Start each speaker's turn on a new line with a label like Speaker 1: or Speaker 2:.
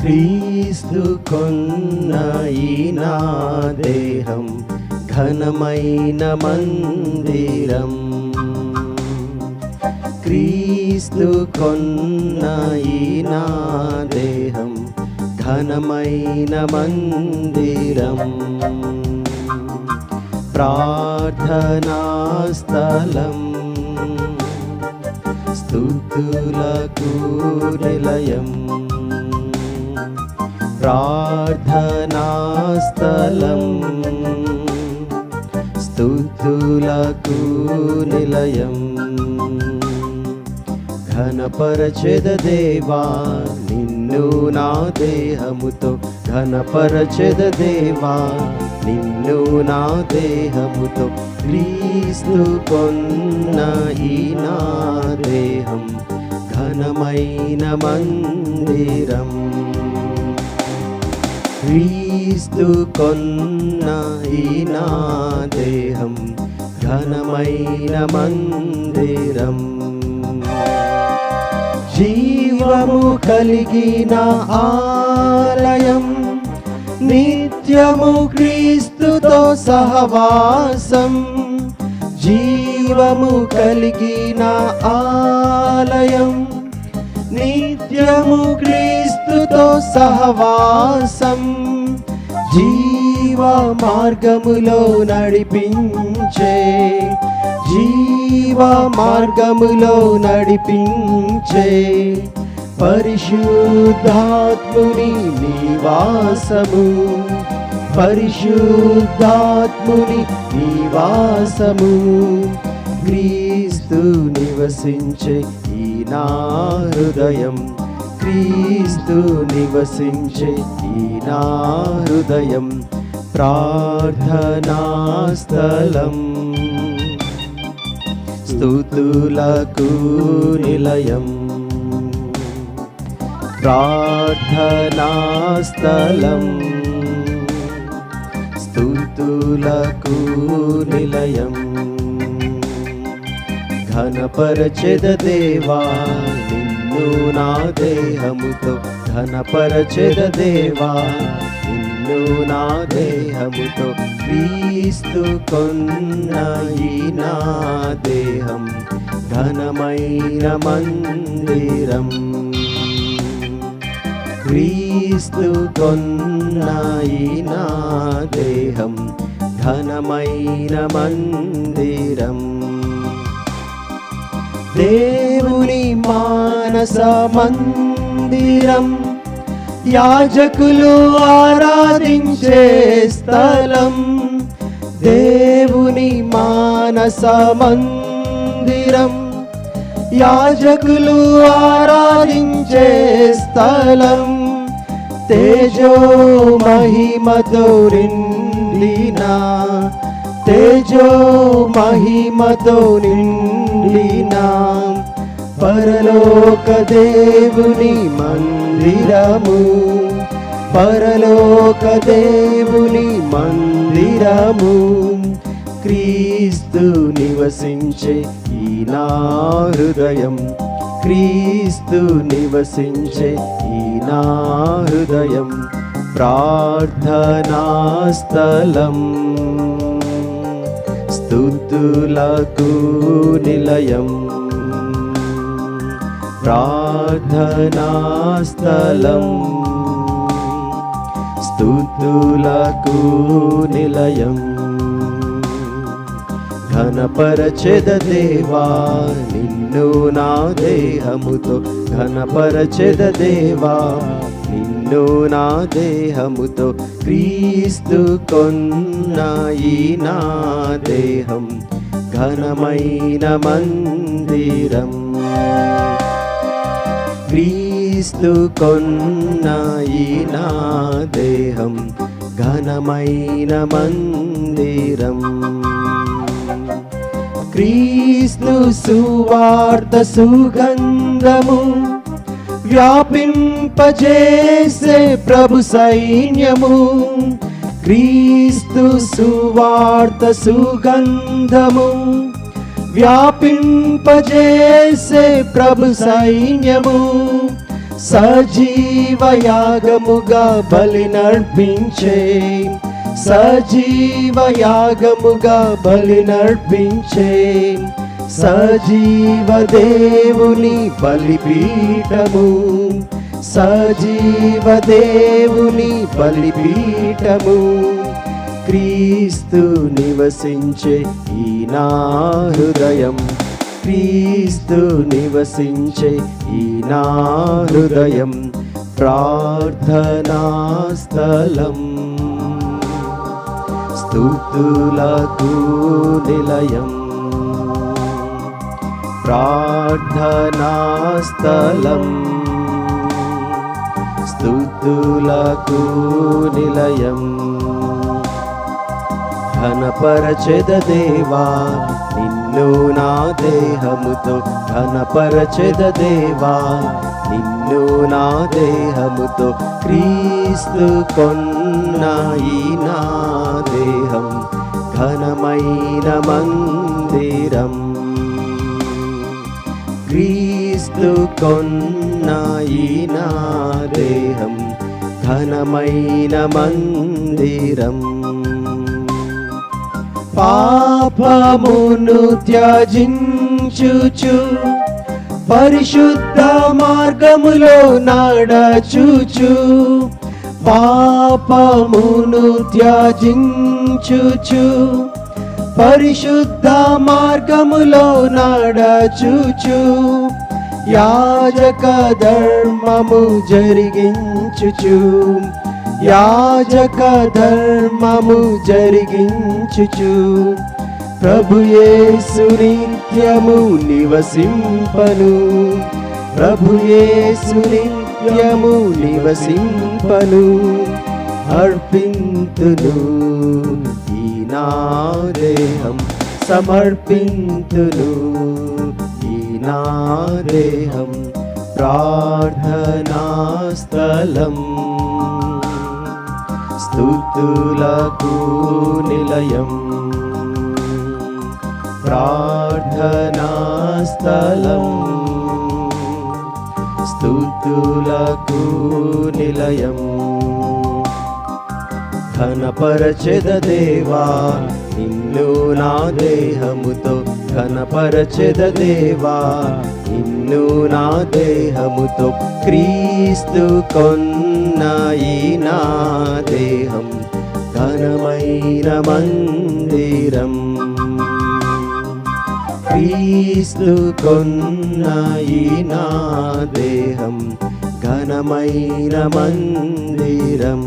Speaker 1: క్రీస్తు కొన్న ఈ నా దేహం ఘనమైన మందిరం. క్రీస్తు కొన్న ఈ నా దేహం ఘనమైన మందిరం. ప్రార్థనా స్థలం స్థుతులకు నిలయం. ప్రార్థనాస్థలం. స్థుతులకు నిలయం. ఘనపరచెద దేవా నిన్ను నా దేహముతో. ఘనపరచెద దేవా నిన్ను నా దేహముతో. క్రీస్తు కొన్న ఈ నా దేహం ఘనమైన మందిరం. క్రీస్తు కొన్న ఈ నా దేహం ఘనమైన మందిరం. జీవము కలిగిన ఆలయం నిత్యము క్రీస్తుతో సహవాసం. జీవము కలిగిన ఆలయం నిత్యము క్రీస్తుతో సహవాసం జీవ మార్గములో నడిపించే జీవ మార్గములో నడిపించే పరిశుద్ధాత్ముని నివాసము పరిశుద్ధాత్ముని నివాసము. క్రీస్తు నివసించే ఈ నా హృదయం. క్రీస్తు నివసించే ఈ నా హృదయం ప్రార్థనా స్థలం స్థుతులకు నిలయం ప్రార్థనా స్థలం స్థుతులకు నిలయం ఘనపరచెద దేవా నిన్ను నా దేహముతో ఘనపరచెద దేవా. నిన్ను నా దేహముతో క్రీస్తు కొన్న ఈ నా దేహం ఘనమైన మందిరం. క్రీస్తు కొన్న ఈ నా దేహం ఘనమైన మందిరం. దేవుని మానస మందిరం యాజకులు ఆరాధించే స్థలం. దేవుని మానస మందిరం యాజకులు ఆరాధించే స్థలం. తేజో మహిమతో నిండిన తేజో మహిమతో నిండిన పరలోక దేవుని మందిరము పరలోక దేవుని మందిరము క్రీస్తు నివసించే ఈ నా హృదయం క్రీస్తు నివసించే ఈ నా హృదయం ప్రార్థనా స్థలం. స్థుతులకు నిలయం. ప్రార్థనా స్థలం స్థుతులకు నిలయం. ఘనపరచెద దేవా నిన్ను నా దేహముతో ఘనపరచెద దేవా నిన్ను నా దేహముతో క్రీస్తు కొన్న ఈ నా దేహం ఘనమైన మందిరం. క్రీస్తు కొన్న ఈ నా దేహం ఘనమైన మందిరం. క్రీస్తు సువార్త సుగంధము వ్యాపింపజేసే ప్రభు సైన్యము. క్రీస్తు సువార్త సుగంధము. వ్యాపింపజేసే ప్రభు సైన్యము. సజీవయాగముగా బలి నర్పించే సజీవయాగముగా బలి నర్పించే సజీవ దేవుని బలిపీఠము. సజీవ దేవుని బలిపీఠము. క్రీస్తు నివసించే ఈ నా హృదయం. క్రీస్తు నివసించే ఈ నా హృదయం. ప్రార్థనా స్థలం స్థుతులకు నిలయం. ప్రార్థనాస్థలం. స్థుతులకు నిలయం. ఘనపరచెద దేవా నిన్ను నా దేహముతో ఘనపరచెద దేవా నిన్ను నా దేహముతో క్రీస్తు కొన్న ఈ నా దేహం ఘనమైన మందిరం. క్రీస్తు కొన్న ఈ నా దేహం ఘనమైన మందిరం. పాపమును త్యజించుచు పరిశుద్ధ మార్గములో నడచుచు పాపమును త్యజించుచు పరిశుద్ధ మార్గములో నడచుచు యాజక ధర్మము జరిగించుచు యాజక ధర్మము జరిగించుచు ప్రభుయేసు నిత్యము నివసింపను ప్రభుయేసు నిత్యము నివసింపను అర్పింతును. रेहं समर्पिन्तु लो प्रार्थनास्थलम्। स्तुतुलकुनिलयम्। प्रार्थनास्थलम्। स्तुतुलकुनिलयम्। स्तुलको దేవా నిన్ను నా దేహముతో ఘనపరచెద దేవా నిన్ను నా దేహముతో క్రీస్తు కొన్న ఈ నా దేహం ఘనమైన మందిరం. క్రీస్తు కొన్న ఈ నా దేహం ఘనమైన మందిరం.